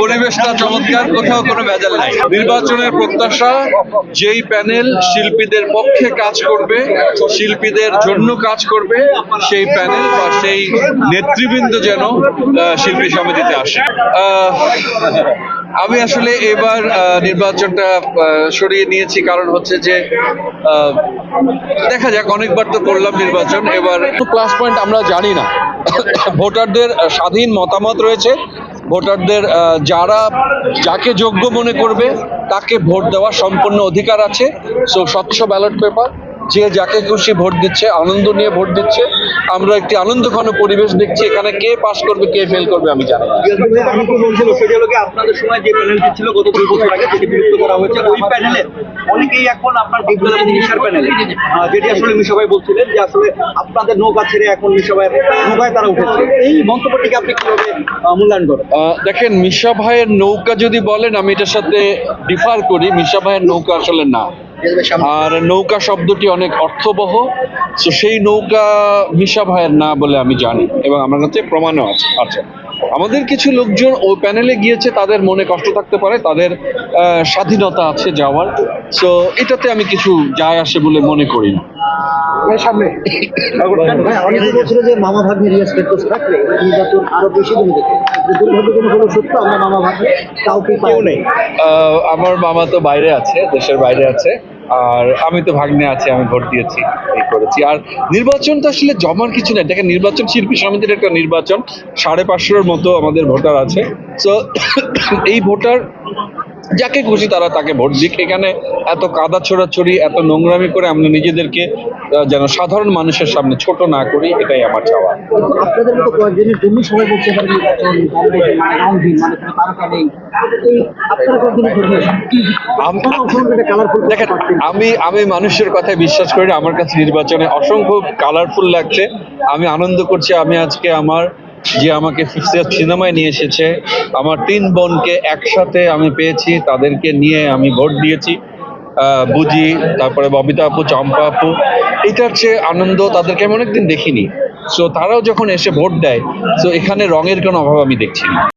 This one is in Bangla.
পরিবেশটা চমৎকার, কোথাও কোনো ভেজাল নাই। নির্বাচনের প্রত্যাশা, যেই প্যানেল শিল্পীদের পক্ষে কাজ করবে, শিল্পীদের জন্য কাজ করবে, সেই প্যানেল বা সেই নেতৃবৃন্দ যেন শিল্পী সমিতিতে আসে। আমি আসলে এবার নির্বাচনটা সরিয়ে নিয়েছি কারণ হচ্ছে যে দেখা যাক, অনেকবার তো করলাম নির্বাচন, এবার প্লাস পয়েন্ট আমরা জানি না। ভোটারদের স্বাধীন মতামত রয়েছে। ভোটারদের যারা যাকে যোগ্য মনে করবে, তাকে ভোট দেওয়ার সম্পূর্ণ অধিকার আছে। সো স্বচ্ছ ব্যালট পেপার। যে যাকে খুশি ভোট দিচ্ছে, আনন্দ নিয়ে ভোট দিচ্ছে, আমরা একটি আনন্দঘন পরিবেশ দেখছি, এখানে কে পাস করবে, কে ফেল করবে, আমি জানি আপনাদের সময় যে করা হয়েছে ওই অনেকেই এখন আপনার যেটি আসলে বলছিলেন যে আসলে আপনাদের নৌকা ছেড়ে এখন তারা এই আপনি দেখেন, মিশা ভাইয়ের নৌকা যদি বলেন, আমি এটার সাথে ডিফার করি, মিশা ভাইয়ের নৌকা আসলে না। আর নৌকা শব্দটি অনেক অর্থবহ, তো সেই নৌকা মিশা ভাইয়ের না বলে আমি জানি এবং আমার কাছে প্রমাণও আছে। আছে আমাদের কিছু লোকজন ও প্যানেলে গিয়েছে, তাদের মনে কষ্ট থাকতে পারে, তাদের স্বাধীনতা আছে যাওয়ার। সো এটাতে আমি কিছু যায় আসে বলে মনে করি না। সামনে। অনেকে বলছিল যে মামা ভাগ্নে রিয়াজ ফেরদৌস থাকলে নির্বাচন আরও বেশি দিন যেত দুর্ভাগ্যজনক হলো সত্য আমরা মামা ভাগ্নে কাউকে কেউ নেই। আহ, আমার মামা তো বাইরে আছে দেশের বাইরে আছে। আর আমি তো ভাগ্নে আছি আমি ভোট দিয়েছি এই করেছি। আর নির্বাচন তো আসলে জমার কিছু নেই। দেখেন নির্বাচন শিল্পী সমিতির একটা নির্বাচন সাড়ে পাঁচশোর মতো আমাদের ভোটার আছে। তো এই ভোটার যাকে খুশি তারা তাকে ভোট দিক। এখানে এত কাদা ছোড়াছড়ি এত নোংরামি করে আমরা নিজেদেরকে যেন সাধারণ মানুষের সামনে ছোট না করি এটাই আমার চাওয়া। আপনাদের মতো কয়েকজনের জন্য সবাই বলছে এবার নির্বাচন কংগ্রেস মানে মানে দেখেন আমি আমি মানুষের কথায় বিশ্বাস করি আমার কাছে নির্বাচনে অসংখ্য কালারফুল লাগছে। আমি আনন্দ করছি আমি আজকে আমার যে আমাকে সিনেমায় নিয়ে এসেছে। আমার তিন বোনকে একসাথে আমি পেয়েছি, তাদেরকে নিয়ে আমি ভোট দিয়েছি। বুঝি তারপরে ববিতা আপু, চম্পা আপু। এটার চেয়ে আনন্দ তাদেরকে আমি অনেকদিন দেখিনি। সো তারাও যখন এসে ভোট দেয় সো এখানে রঙের কোনো অভাব আমি দেখছি না।